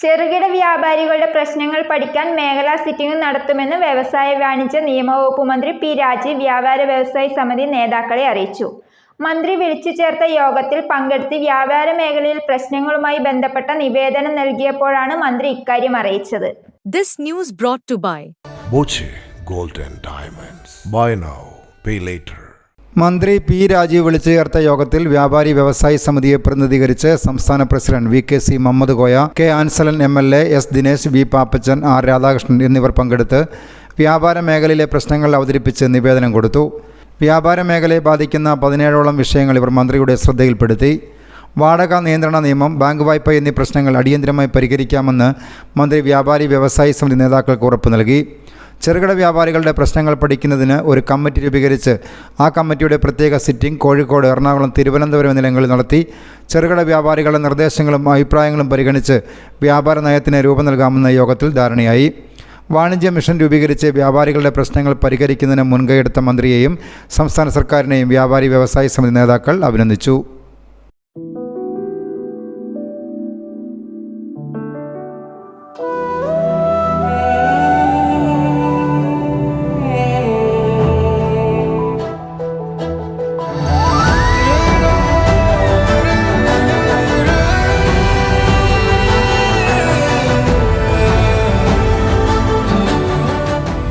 ചെറുകിട വ്യാപാരികളുടെ പ്രശ്നങ്ങൾ പഠിക്കാൻ മേഖലാ സിറ്റിംഗ് നടത്തുമെന്ന് വ്യവസായ വാണിജ്യ നിയമവകുപ്പ് മന്ത്രി പി രാജീവ് വ്യാപാര വ്യവസായ സമിതി നേതാക്കളെ അറിയിച്ചു മന്ത്രി വിളിച്ചു ചേർത്ത യോഗത്തിൽ പങ്കെടുത്ത് വ്യാപാര മേഖലയിൽ പ്രശ്നങ്ങളുമായി ബന്ധപ്പെട്ട നിവേദനം നൽകിയപ്പോഴാണ് മന്ത്രി ഇക്കാര്യം അറിയിച്ചത് This news brought to by and Diamonds. Buy now, pay later. മന്ത്രി പി രാജീവ് വിളിച്ചു ചേർത്ത യോഗത്തിൽ വ്യാപാരി വ്യവസായി സമിതിയെ പ്രതിനിധീകരിച്ച് സംസ്ഥാന president V K C Muhammad Koya K Anselan M L A S Dinesh V Pappachan R Radhakrishnan എന്നിവർ പങ്കെടുത്ത് വ്യാപാര മേഖലയിലെ പ്രശ്നങ്ങൾ അവതരിപ്പിച്ച് നിവേദനം കൊടുത്തു. വ്യാപാര മേഖലയെ ബാധിക്കുന്ന പതിനേഴോളം വിഷയങ്ങൾ ഇവർ മന്ത്രിയുടെ ശ്രദ്ധയിൽപ്പെടുത്തി. വാടക നിയന്ത്രണ നിയമം ബാങ്ക് വായ്പ എന്നീ പ്രശ്നങ്ങൾ അടിയന്തരമായി പരിഹരിക്കാമെന്ന് മന്ത്രി വ്യാപാരി വ്യവസായി സമിതി നേതാക്കൾക്ക് ഉറപ്പ് നൽകി. ചെറുകിട വ്യാപാരികളുടെ പ്രശ്നങ്ങൾ പഠിക്കുന്നതിന് ഒരു കമ്മിറ്റി രൂപീകരിച്ച് ആ കമ്മിറ്റിയുടെ പ്രത്യേക സിറ്റിംഗ് കോഴിക്കോട് എറണാകുളം തിരുവനന്തപുരം എന്നിവിടങ്ങളിൽ നടത്തി ചെറുകിട വ്യാപാരികളുടെ നിർദ്ദേശങ്ങളും അഭിപ്രായങ്ങളും പരിഗണിച്ച് വ്യാപാര നയത്തിന് രൂപം നൽകാമെന്ന യോഗത്തിൽ ധാരണയായി. വാണിജ്യ മിഷൻ രൂപീകരിച്ച് വ്യാപാരികളുടെ പ്രശ്നങ്ങൾ പരിഹരിക്കുന്നതിന് മുൻകൈയെടുത്ത മന്ത്രിയെയും സംസ്ഥാന സർക്കാരിനെയും വ്യാപാരി വ്യവസായ സമിതി നേതാക്കൾ അഭിനന്ദിച്ചു.